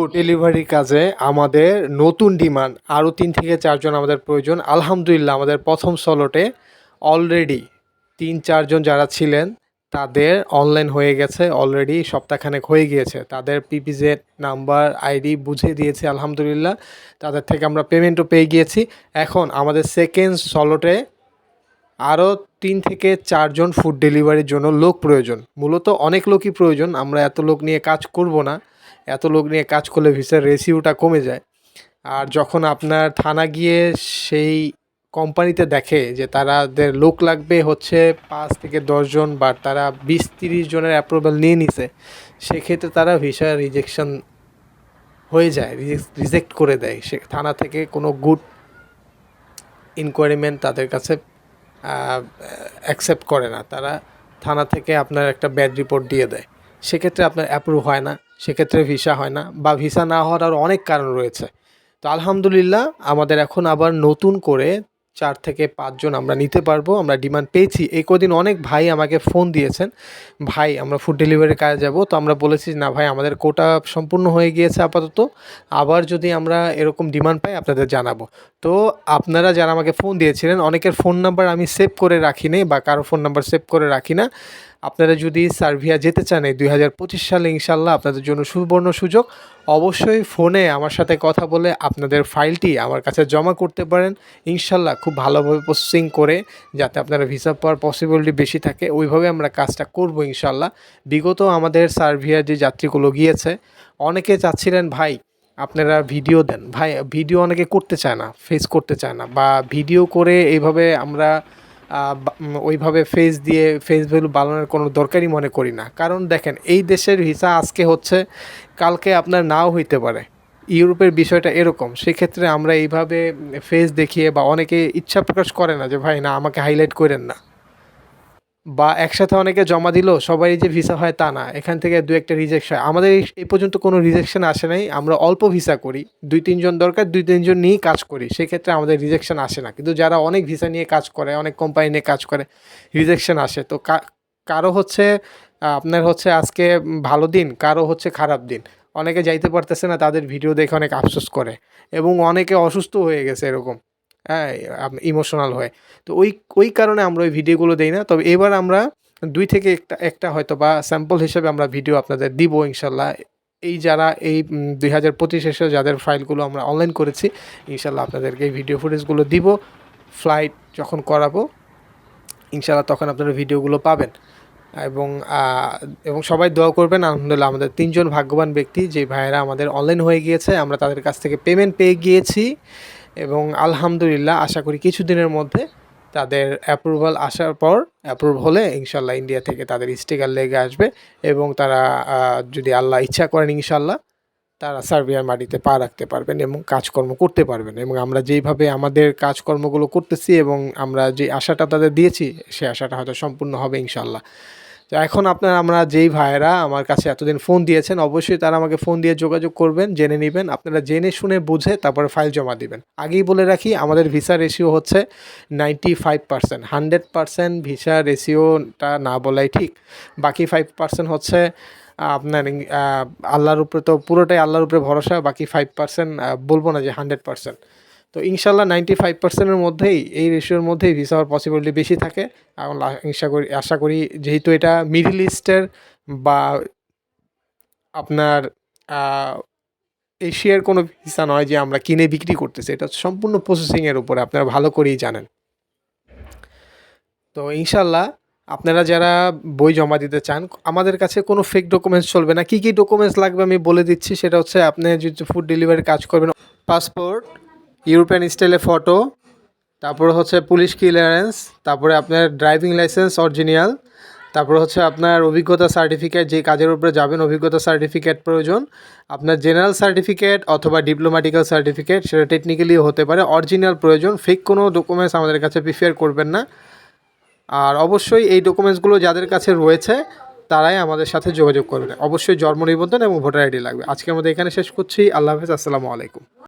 Food delivery কাজে আমাদের নতুন ডিমান্ড আরও তিন থেকে চারজন আমাদের প্রয়োজন। আলহামদুলিল্লাহ, আমাদের প্রথম সলোটে অলরেডি তিন, চারজন যারা ছিলেন, তাদের অনলাইন হয়ে গেছে অলরেডি সপ্তাহখানেক হয়ে গিয়েছে। তাদের পিপিজেড নাম্বার আইডি বুঝে দিয়েছে, আলহামদুলিল্লাহ। তাদের থেকে আমরা পেমেন্টও পেয়ে গিয়েছি। এখন আমাদের সেকেন্ড সলোটে আরও তিন থেকে চারজন ফুড ডেলিভারির জন্য লোক প্রয়োজন। মূলত অনেক লোকই প্রয়োজন, আমরা এত লোক নিয়ে কাজ করব না। এত লোক নিয়ে কাজ করলে ভিসার রেসিউটা কমে যায়। আর যখন আপনার থানা গিয়ে সেই কোম্পানিতে দেখে যে তারাদের লোক লাগবে হচ্ছে পাঁচ থেকে দশজন বা তারা বিশ তিরিশ জনের অ্যাপ্রুভাল নিয়ে নিছে, সেক্ষেত্রে তারা ভিসা রিজেকশন হয়ে যায়, রিজেক্ট করে দেয়। সে থানা থেকে কোনো গুড ইনকোয়ারিমেন্ট তাদের কাছে অ্যাকসেপ্ট করে না। তারা থানা থেকে আপনার একটা ব্যাড রিপোর্ট দিয়ে দেয়। সেক্ষেত্রে আপনার অ্যাপ্রুভ হয় না। সেক্ষেত্রে ভিসা হয় না বা ভিসা না হওয়ার আরও অনেক কারণ রয়েছে। তো আলহামদুলিল্লাহ আমাদের এখন আবার নতুন করে চার থেকে পাঁচজন আমরা নিতে পারব, আমরা ডিমান্ড পেয়েছি। এই কদিন অনেক ভাই আমাকে ফোন দিয়েছেন, ভাই, আমরা ফুড ডেলিভারি কাজে যাব। তো আমরা বলেছি না ভাই, আমাদের কোটা সম্পূর্ণ হয়ে গিয়েছে আপাতত। আবার যদি আমরা এরকম ডিমান্ড পাই, আপনাদের জানাব। তো আপনারা যারা আমাকে ফোন দিয়েছিলেন, অনেকের ফোন নাম্বার আমি সেভ করে রাখি নি বা কারও ফোন নাম্বার সেভ করে রাখি না। আপনারা যদি সার্ভিয়া যেতে চান এই দুই হাজার পঁচিশ সালে ইনশাল্লাহ আপনাদের জন্য সুবর্ণ সুযোগ। অবশ্যই ফোনে আমার সাথে কথা বলে আপনাদের ফাইলটি আমার কাছে জমা করতে পারেন। ইনশাল্লাহ খুব ভালোভাবে প্রসেসিং করে যাতে আপনারা ভিসা পাওয়ার পসিবিলিটি বেশি থাকে, ওইভাবে আমরা কাজটা করব ইনশাল্লাহ বিগত আমাদের সার্ভিয়ার যে যাত্রীগুলো গিয়েছে, অনেকে চাচ্ছিলেন, ভাই, আপনারা ভিডিও দেন। ভাই, ভিডিও অনেকে করতে চায় না ফেস করতে চায় না। বা ভিডিও করে এইভাবে আমরা ওইভাবে ফেস দিয়ে ফেস ভ্যালু বাড়ানোর কোনো দরকারই মনে করি না। কারণ দেখেন, এই দেশের ভিসা আজকে হচ্ছে, কালকে আপনার নাও হইতে পারে। ইউরোপের বিষয়টা এরকম, সেক্ষেত্রে আমরা এইভাবে ফেস দেখিয়ে বা অনেকে ইচ্ছা প্রকাশ করে না যে, ভাই না, আমাকে হাইলাইট করেন না। বা একসাথে অনেকে জমা দিল সবারই যে ভিসা হয় তা না। এখান থেকে দু একটা রিজেকশন হয়। আমাদের এই- পর্যন্ত কোনো রিজেকশন আসে নাই। আমরা অল্প ভিসা করি। দুই, তিনজন দরকার, দুই, তিনজন নিয়েই কাজ করি। সেক্ষেত্রে আমাদের রিজেকশন আসে না। কিন্তু যারা অনেক ভিসা নিয়ে কাজ করে, অনেক কোম্পানি নিয়ে কাজ করে রিজেকশন আসে। তো কারও হচ্ছে আপনার হচ্ছে আজকে ভালো দিন, কারও হচ্ছে খারাপ দিন। অনেকে যাইতে পারতেছে না, তাদের ভিডিও দেখে অনেক আফসোস করে। এবং অনেকে অসুস্থ হয়ে গেছে এরকম। ইমোশনাল হয়ে। তো ওই ওই কারণে আমরা ওই ভিডিওগুলো দেই না। তবে এবার আমরা দুই থেকে একটা একটা হয়তো বা স্যাম্পল হিসেবে আমরা ভিডিও আপনাদের দিব ইনশাল্লাহ। এই যারা এই দুই হাজার পঁচিশে যাদের ফাইলগুলো আমরা অনলাইন করেছি, ইনশাল্লাহ আপনাদেরকে এই ভিডিও ফুটেজগুলো দিব। ফ্লাইট যখন করাবো, ইনশাল্লাহ তখন আপনারা ভিডিওগুলো পাবেন। এবং এবং সবাই দোয়া করবেন, আলহামদুলিল্লাহ আমাদের তিনজন ভাগ্যবান ব্যক্তি যে ভাইয়েরা আমাদের অনলাইন হয়ে গিয়েছে, আমরা তাদের কাছ থেকে পেমেন্ট পেয়ে গিয়েছি। এবং আলহামদুলিল্লাহ, আশা করি কিছুদিনের মধ্যে তাদের অ্যাপ্রুভাল আসার পর অ্যাপ্রুভ হলে ইনশাল্লাহ ইন্ডিয়া থেকে তাদের স্টিকার লেগে আসবে এবং তারা যদি আল্লাহ ইচ্ছা করেন ইনশাল্লাহ, তারা সার্বিয়ার মাটিতে পা রাখতে পারবেন এবং কাজকর্ম করতে পারবেন এবং আমরা যেইভাবে আমাদের কাজকর্মগুলো করতেছি এবং আমরা যে আশাটা তাদের দিয়েছি সেই আশাটা হয়তো সম্পূর্ণ হবে ইনশাল্লাহ। তো এখন আপনার, আমরা যেই ভাইয়েরা আমার কাছে এতদিন ফোন দিয়েছেন, অবশ্যই তারা আমাকে ফোন দিয়ে যোগাযোগ করবেন, জেনে নেবেন। আপনারা জেনে শুনে বুঝে তারপরে ফাইল জমা দিবেন। আগেই বলে রাখি, আমাদের ভিসা রেশিও হচ্ছে ninety five percent hundred percent visa রেশিওটা না বলাই ঠিক। বাকি ফাইভ পার্সেন্ট হচ্ছে আপনার আল্লাহর উপরে তো পুরোটাই আল্লাহর উপরে ভরসা, বাকি ফাইভ পার্সেন্ট বলব না যে হান্ড্রেড পার্সেন্ট তো ইনশাল্লাহ নাইনটি ফাইভ পার্সেন্টের মধ্যেই এই রেশিওর মধ্যেই ভিসা হওয়ার পসিবিলিটি বেশি থাকে। এবং আশা করি আশা করি যেহেতু এটা মিডল ইস্টের বা আপনার এশিয়ার কোনো ভিসা নয় যে আমরা কিনে বিক্রি করতেছি, এটা সম্পূর্ণ প্রসেসিংয়ের উপরে, আপনারা ভালো করেই জানেন। তো ইনশাল্লাহ আপনারা যারা বই জমা দিতে চান, আমাদের কাছে কোনো ফেক ডকুমেন্টস চলবে না। কী কী ডকুমেন্টস লাগবে আমি বলে দিচ্ছি, সেটা হচ্ছে আপনি যদি ফুড ডেলিভারি কাজ করবেন পাসপোর্ট ইউরোপিয়ান স্টাইলে ফটো, তারপরে হচ্ছে পুলিশ ক্লিয়ারেন্স, তারপরে আপনার ড্রাইভিং লাইসেন্স অরিজিনাল, তারপরে হচ্ছে আপনার অভিজ্ঞতা সার্টিফিকেট, যে কাজের উপরে যাবেন, অভিজ্ঞতা সার্টিফিকেট প্রয়োজন। আপনার জেনারেল সার্টিফিকেট অথবা ডিপ্লোম্যাটিক্যাল সার্টিফিকেট, সেটা টেকনিক্যালি হতে পারে, অরিজিনাল প্রয়োজন ফেক কোনো ডকুমেন্টস আমাদের কাছে প্রিফার করবেন না। আর অবশ্যই এই ডকুমেন্টসগুলো যাদের কাছে রয়েছে, তারাই আমাদের সাথে যোগাযোগ করবে অবশ্যই জন্ম নিবন্ধন এবং ভোটার আইডি লাগবে। আজকে আমাদের এখানে শেষ করছি। আল্লাহ হাফেজ। আসসালামু আলাইকুম।